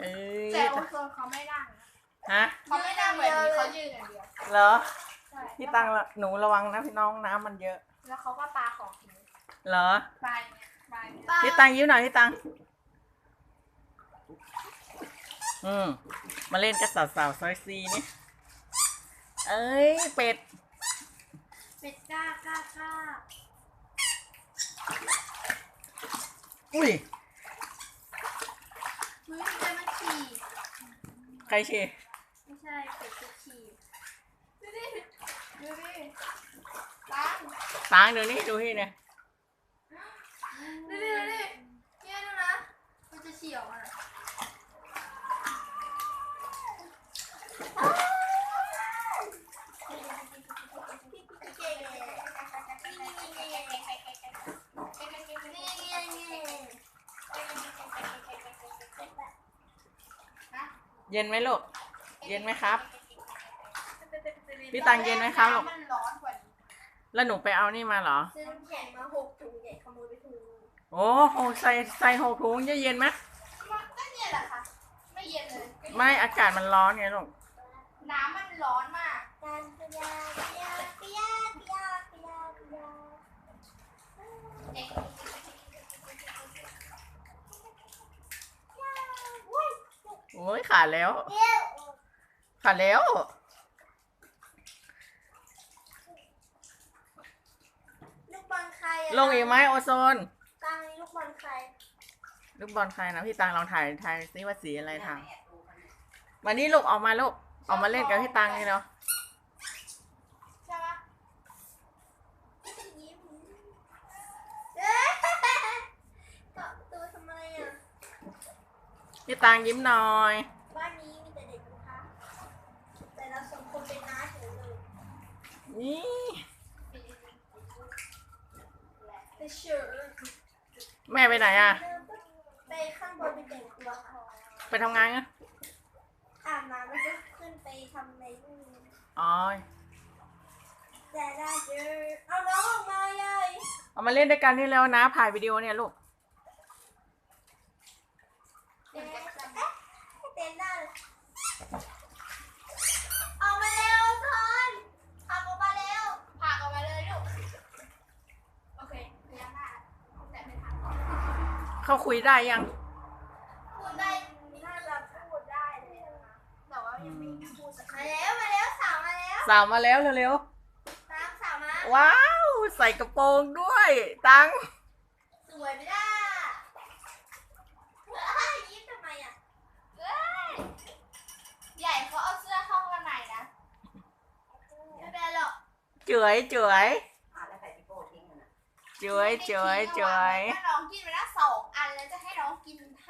เอ้ยแต่โอโซนเขาไม่นั่งนะฮะเขาไม่นั่งแบบนี้เขายืนอย่างเดียวเหรอใช่พี่ตังละหนูระวังนะพี่น้องน้ำมันเยอะ แล้วเขาก็ปลาของทิ้งเหรอปลาเนี่ยปลาเนี่ย พี่ตังยิ้มหน่อยพี่ตัง อืม มาเล่นกับสาวสาวๆซอยซีนี่ เอ้ย เป็ด เป็ดกล้ากล้ากล้าอุ้ย มึงจะมาขี่ ใครเชีไม่ใช่เป็ดจะขี่ดูดิ ดูดิตังตังเดี๋ยวนี้ดูพี่เนี่ยดูดิ ดูดิเนี่ยดูนะ มันจะฉี่ออกมาเหรอนะ เย็นไหมลูก เย็นไหมครับ พี่ตังเย็นไหมครับลูก มันร้อนกว่านี้แล้วหนูไปเอานี่มาเหรอ ซื้อน้ำแข็งมาหกถุงใหญ่ขโมยไปถุงนึงโอ้โหใส่ใส่หกถุงจะเย็นไหมมันก็เนี่ยแหละค่ะ ไม่เย็นเลย ไม่อากาศมันร้อนไงลูก น้ำมันร้อนมากกันปิยาปิยาปิยาปิยาปิยาปิยา เด็ก โอ้ยขาดแล้วเดี๋ยวขาดแล้ว ลูกบอลใครอะลงอีกไหมโอโซนตังลูกบอลใครลูกบอลใครนะพี่ตังลองถ่ายถ่ายซิว่าสีอะไรทางวันนี้ลูกออกมาลูกออกมาเล่นกับพี่ตังนี่เนาะ ใช่ปะ ยิ้มเอ๊ะเกาะตัวทำไมอะ พี่ตังยิ้มหน่อย บ้านนี้มีแต่เด็กนะคะแต่เราสองคนเป็นน้าเฉยเลยนี่แต่เชื่อแม่ไปไหนอะ ไปข้างบนไปแต่งตัวค่ะไปทำงานกันอาบน้ำแล้วก็ขึ้นไปทำในนู่นอ๋อ แต่ได้เจอเอาน้องออกมาใหญ่เอามาเล่นด้วยกันนี่แล้วนะถ่ายวิดีโอเนี่ยลูกเอ๊ะเอ๊ะเต้นได้เลยออกมาเร็วทอนขับออกมาเร็ว พากออกมาเลยลูก โอเคพยักหน้าแต่ไม่ทัน เขาคุยได้ยัง พูดได้น่าจะพูดได้เลยนะคะแต่ว่ายังไม่พูดสักมาแล้วมาแล้วสาวมาแล้วสาวมาแล้วเร็วตามสาวมาๆ ว้าว ใส่กระโปรงด้วย ตัง สวยไม่ได้เฮ้ยยิ้มทำไมอะเอ้ยใหญ่เขาเอาเสื้อเข้าข้างในนะไม่เป็นไรหรอกเจ๋ยเจ๋ยอะแล้วใส่ปิโป้ทิ้งมันอะเจ๋ยเจ๋ยเจ๋ยถ้าน้องกินไปแล้วสองอัน แล้วจะให้น้องกินห้าอัน